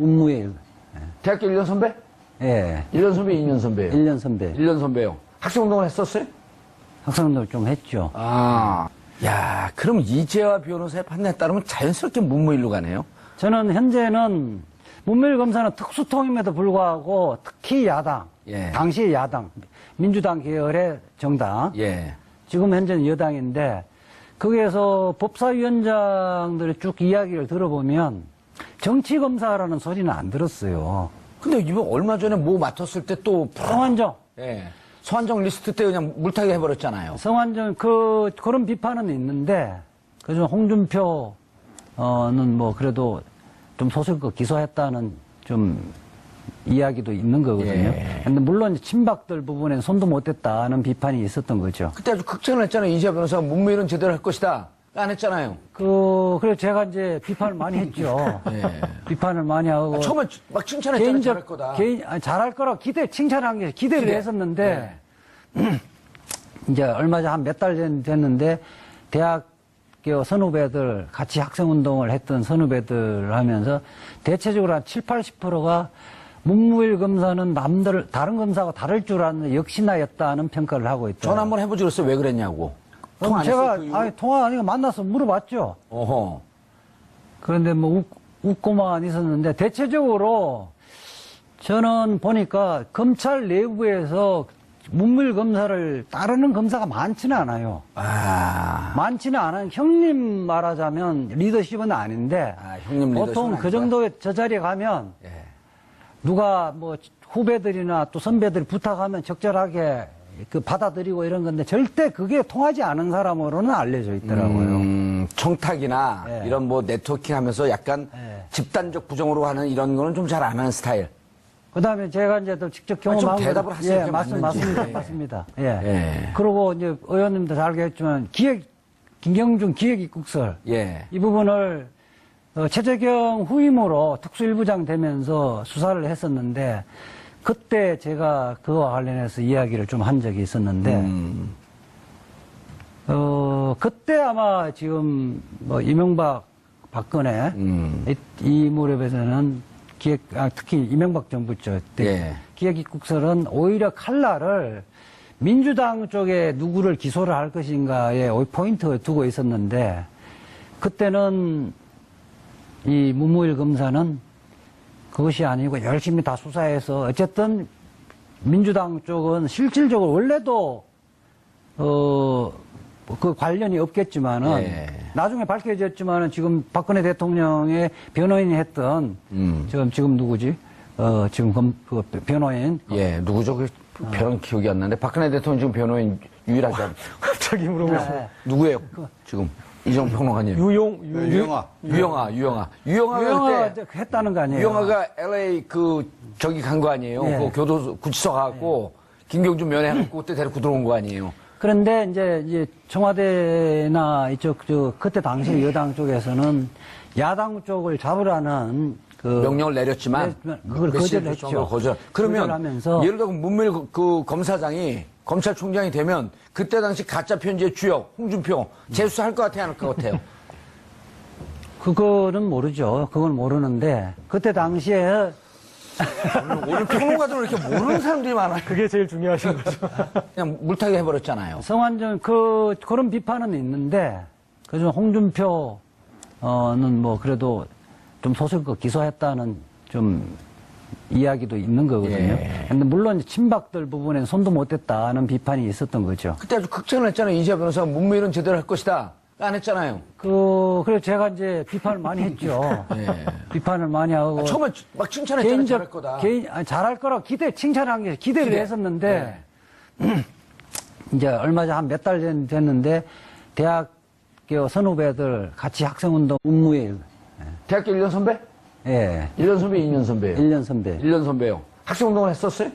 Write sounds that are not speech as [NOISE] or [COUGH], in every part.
문무일. 대학교 1년 선배? 예. 1년 선배, 2년 선배예요? 1년 선배. 1년 선배요. 학생운동을 했었어요? 학생들 좀 했죠. 아. 야, 그럼 이재화 변호사의 판단에 따르면 자연스럽게 문무일로 가네요? 저는 현재는 문무일 검사는 특수통임에도 불구하고 특히 야당, 예. 당시 야당, 민주당 계열의 정당, 예. 지금 현재는 여당인데 거기에서 법사위원장들의 쭉 이야기를 들어보면 정치 검사라는 소리는 안 들었어요. 근데 이번 얼마 전에 뭐 맡았을 때 또, 성환정, 예. 서한정 리스트 때 그냥 물타기 해버렸잖아요. 성환정 그 그런 비판은 있는데 그중 홍준표는 뭐 그래도 좀 소속거 기소했다는 좀 이야기도 있는 거거든요. 예. 근데 물론 친박들 부분에 손도 못 댔다는 비판이 있었던 거죠. 그때 아주 극찬을 했잖아요. 이재화 변호사가 문무일은 제대로 할 것이다. 안 했잖아요. 그 그래서 제가 이제 비판을 많이 했죠. 예. [LAUGHS] 비판을 많이 하고 아, 처음에 막 칭찬했잖아요. 잘할 거다. 개인 아니, 잘할 거라고 기대 칭찬한 게 기대를 기대. 했었는데 [CLEARS THROAT] 이제 얼마 전 한 몇 달 됐는데 대학교 선후배들 같이 학생 운동을 했던 선후배들 하면서 대체적으로 한 7, 80%가 문무일 검사는 남들 다른 검사하고 다를 줄 아는 역시나였다는 평가를 하고 있다. 전화 한번 해보지 그랬어요. 왜 그랬냐고. 통화 안 제가 했어요? 그? 아니, 통화 아니고 만나서 물어봤죠. 어허. 그런데 뭐 웃, 웃고만 있었는데 대체적으로 저는 보니까 검찰 내부에서 문물 검사를 따르는 검사가 많지는 않아요. 아. 많지는 않은 형님 말하자면 리더십은 아닌데 아, 형님 보통 그. 정도의 저 자리에 가면 예. 누가 뭐 후배들이나 또 선배들이 부탁하면 적절하게 그 받아들이고 이런 건데 절대 그게 통하지 않은 사람으로는 알려져 있더라고요. 음, 청탁이나 예. 이런 뭐 네트워킹 하면서 약간 예. 집단적 부정으로 하는 이런 거는 좀 잘 안 하는 스타일. 그다음에 제가 이제 또 직접 좀 경험한 대답을 건- 하세요. 예, 그게 맞습니다. 맞는지. 맞습니다. 예. 맞습니다. 예. 예. 그리고 이제 의원님도 잘 알겠지만 기획 김경준 기획 입국설 예. 이 부분을 어, 최재경 후임으로 특수일부장 되면서 수사를 했었는데 그때 제가 그와 관련해서 이야기를 좀 한 적이 있었는데 음, 어 그때 아마 지금 뭐 이명박 박근혜 음. 이, 이 무렵에서는 기획 아, 특히 이명박 정부 때 예. 기획입국설은 오히려 칼날을 민주당 쪽에 누구를 기소를 할 것인가에 포인트를 두고 있었는데 그때는 이 문무일 검사는 그것이 아니고 열심히 다 수사해서 어쨌든 민주당 쪽은 실질적으로 원래도 어, 그 관련이 없겠지만은 예. 나중에 밝혀졌지만은 지금 박근혜 대통령의 변호인이 했던 음. 지금 지금 누구지? 어 지금 검, 그 변호인 예. 누구죠? 그변 기억이 안 나는데 박근혜 대통령 지금 변호인 유일하지 않 [LAUGHS] 갑자기 물어보시네. 네. 누구예요? 지금 이정 평론가님. 유용, 유, 유영아. 유영아, 유영아. 유영아가 유영아 그때 했다는 거 아니에요? 유영아가 LA 그 저기 간 거 아니에요? 예. 그 교도소 구치소 가갖고 김경준 면회하고 그때 데리고 들어온 거 아니에요? 그런데 이제 이제 청와대나 이쪽 저 그때 당시 여당 쪽에서는 야당 쪽을 잡으라는 그 명령을 내렸지만 네, 그걸 거절했죠. 거절. 그러면 거절하면서 예를 들어 문밀 그- 그 검사장이 검찰총장이 되면 그때 당시 가짜 편지의 주역 홍준표 재수할 것 같아요, 안 할 것 같아요? [LAUGHS] 그거는 모르죠. 그건 모르는데 그때 당시에 오늘 평론가들은 이렇게 모르는 사람들이 많아요. 그게 제일 중요하신 거죠. [LAUGHS] 그냥 물타기 해버렸잖아요. 성완전 그 그런 비판은 있는데 그중 홍준표는 뭐 그래도 좀 소속거 기소했다는 좀 이야기도 있는 거거든요. 예. 근데 물론 친박들 부분에 손도 못 댔다는 비판이 있었던 거죠. 그때 아주 극찬을 했잖아요. 이재화 변호사가 문밀은 제대로 할 것이다. 안 했잖아요. 그 그래서 제가 이제 비판을 많이 했죠. [LAUGHS] 예. 비판을 많이 하고 아, 처음에 막 칭찬했잖아요. 잘할 거다. 개인 아니, 잘할 거라고 기대 칭찬한 게 기대를 기대. 했었는데 [CLEARS THROAT] 이제 얼마 전 한 몇 달 됐는데 대학교 선후배들 같이 학생 운동 운무일 대학교 1년 선배? 예 1년 선배, 2년 선배예요? 1년 선배 1년 선배요. 학생 운동을 했었어요?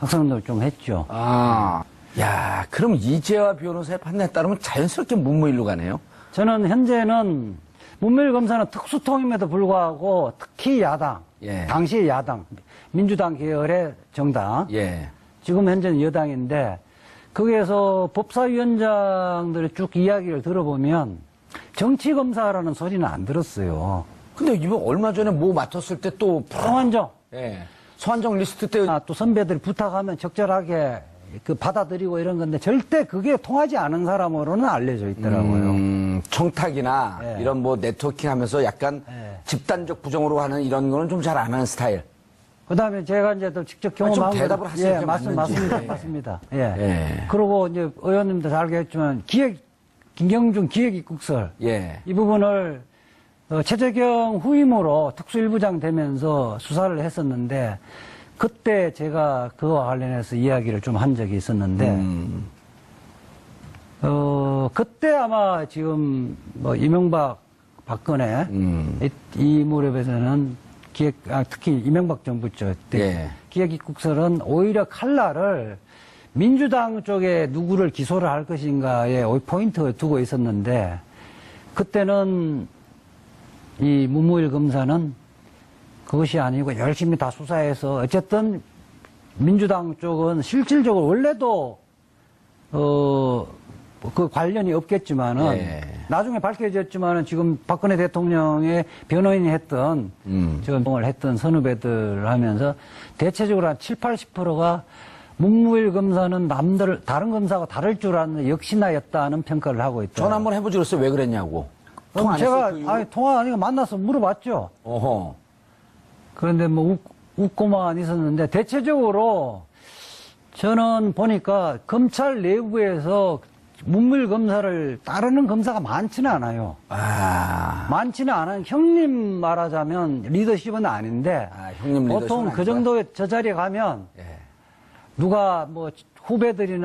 학생 운동 좀 했죠. 아. 야, 그럼 이재화 변호사의 판단에 따르면 자연스럽게 문무일로 가네요? 저는 현재는 문밀 검사는 특수통임에도 불구하고 특히 야당 예. 당시 야당 민주당 계열의 정당 예. 지금 현재는 여당인데 거기에서 법사위원장들의 쭉 이야기를 들어보면 정치검사라는 소리는 안 들었어요. 근데 이번 얼마 전에 뭐 맡았을 때 또, 송환정. 예. 소환정 리스트 때 아, 또 선배들이 부탁하면 적절하게 그 받아들이고 이런 건데 절대 그게 통하지 않은 사람으로는 알려져 있더라고요. 음, 청탁이나 예. 이런 뭐 네트워킹 하면서 약간 예. 집단적 부정으로 하는 이런 거는 좀 잘 안 하는 스타일. 그다음에 제가 이제 또 직접 좀 경험한 대답을 거- 하세요. 예, 맞습, 맞는지. 맞습니다. 예. 맞습니다. 예. 예. 그리고 이제 의원님도 잘 알겠지만 기획 김경준 기획입국설 예. 이 부분을 어, 최재경 후임으로 특수일부장 되면서 수사를 했었는데 그때 제가 그와 관련해서 이야기를 좀 한 적이 있었는데 음, 어 그때 아마 지금 뭐 이명박 박근혜 음. 이, 이 무렵에서는 기획 아, 특히 이명박 정부죠 때 예. 기획입국설은 오히려 칼날을 민주당 쪽에 누구를 기소를 할 것인가에 오히 포인트를 두고 있었는데 그때는 이 문무일 검사는 그것이 아니고 열심히 다 수사해서 어쨌든 민주당 쪽은 실질적으로 원래도 어, 그 관련이 없겠지만은 예. 나중에 밝혀졌지만은 지금 박근혜 대통령의 변호인이 했던 음. 동을 했던 선후배들 하면서 대체적으로 한 7, 80%가 문무일 검사는 남들 다른 검사가 다를 줄 아는 역시나였다는 평가를 하고 있다. 전화 한번 해보지 그랬어요. 왜 그랬냐고. 통화 안 제가 했어요? 그? 아니 통화 아니고 만나서 물어봤죠. 어허. 그런데 뭐 웃, 웃고만 있었는데 대체적으로 저는 보니까 검찰 내부에서 문물 검사를 따르는 검사가 많지는 않아요. 아. 많지는 않은 형님 말하자면 리더십은 아닌데 아, 형님 리더십은 보통 그 아니다. 정도 저 자리에 가면 예. 누가 뭐 후배들이나